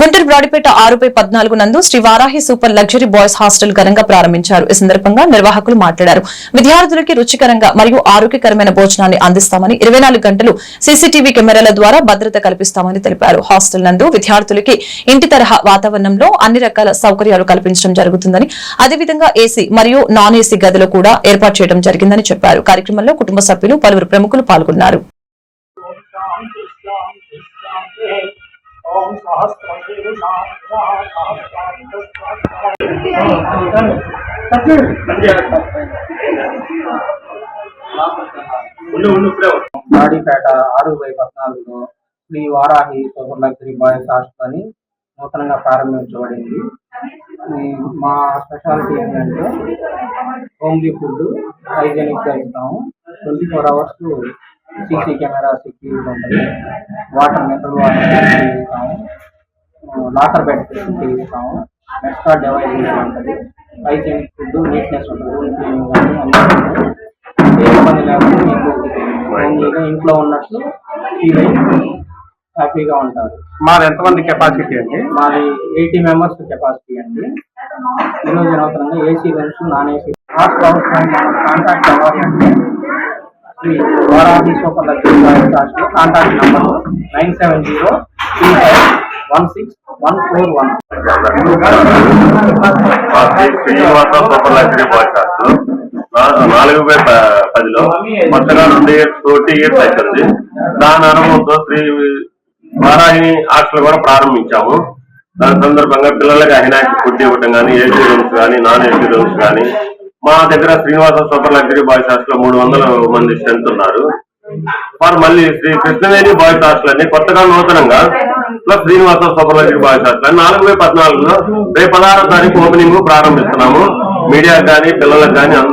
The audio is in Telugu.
గుంటూరు బ్రాడిపేట ఆరుపై పద్నాలుగు నందు Shri Varahi super luxury boys hostel ఘనంగా ప్రారంభించారు. ఈ సందర్భంగా నిర్వాహకులు మాట్లాడారు. విద్యార్థులకి రుచికరంగా మరియు ఆరోగ్యకరమైన భోజనాన్ని అందిస్తామని ఇరవై గంటలు సీసీటీవీ కెమెరాల ద్వారా భద్రత కల్పిస్తామని తెలిపారు. హాస్టల్ నందు విద్యార్థులకి ఇంటి తరహా వాతావరణంలో అన్ని రకాల సౌకర్యాలు కల్పించడం జరుగుతుందని అదేవిధంగా ఏసీ మరియు నాన్ ఏసీ గదులు కూడా ఏర్పాటు చేయడం జరిగిందని చెప్పారు. కార్యక్రమంలో కుటుంబ సభ్యులు పలువురు ప్రముఖులు పాల్గొన్నారు. ఉండు ఆరు బై పద్నాలుగులో Shri Varahi super luxury boys hostel అని నూతనంగా ప్రారంభించబడింది. మా స్పెషాలిటీ ఏంటంటే హోమ్లీ ఫుడ్ హైజెనిక్గా ఇస్తాము. Twenty four hours CC camera security ఉంటుంది. వాటర్ మినరల్ వాటర్ ఇస్తాము. లాకర్ బెడ్ ఫెసిలిటీ ఇస్తాము ఎక్స్ట్రా డివైస్ ఉంటుంది హైజెనిక్ ఫుడ్ నీట్నెస్ ఉంటుంది రూమ్ క్లీనింగ్ కానీ అన్నీ ఉంటాయి. ఏ ఇబ్బంది లేకుండా మీకు ఇంట్లో ఉన్నట్టు ఫీల్ అయ్యి హ్యాపీగా ఉంటారు. మాది ఎంతమంది కెపాసిటీ అండి? మాది ఎయిటీ మెంబర్స్ కెపాసిటీ అండి. ఈరోజు నూతనంగా AC rooms non AC hostel house contact అవ్వాలి అంటే Shri Varahi super luxury boys hostel contact number nine seven zero three five one six one four one Srinivasa super luxury boys నాలుగు బై పదిలో కొత్తగా నుండి ఇయర్స్ ఫోర్టీ ఇయర్స్ అవుతుంది దాని అనుభవంతో శ్రీ వారాహిని హాస్టల్ కూడా ప్రారంభించాము. దాని సందర్భంగా పిల్లలకి అహినాకి ఫుడ్ ఇవ్వటం కానీ ఏసీ రూమ్స్ కానీ నాన్ ఏసీ రూమ్స్ కానీ మా దగ్గర Srinivasa super luxury boys hostel మూడు వందల మంది స్ట్రెంత్ ఉన్నారు. వారు మళ్ళీ శ్రీ కృష్ణవేణి బాయ్స్ హాస్టల్ అని కొత్తగా నూతనంగా ప్లస్ శ్రీనివాస సూపర్ భాష నాలుగు వే పద్నాలుగులో రేపు పదహారో తారీఖు ఓపెనింగ్ ప్రారంభిస్తున్నాము. మీడియాకు కానీ పిల్లలకు కానీ అందరూ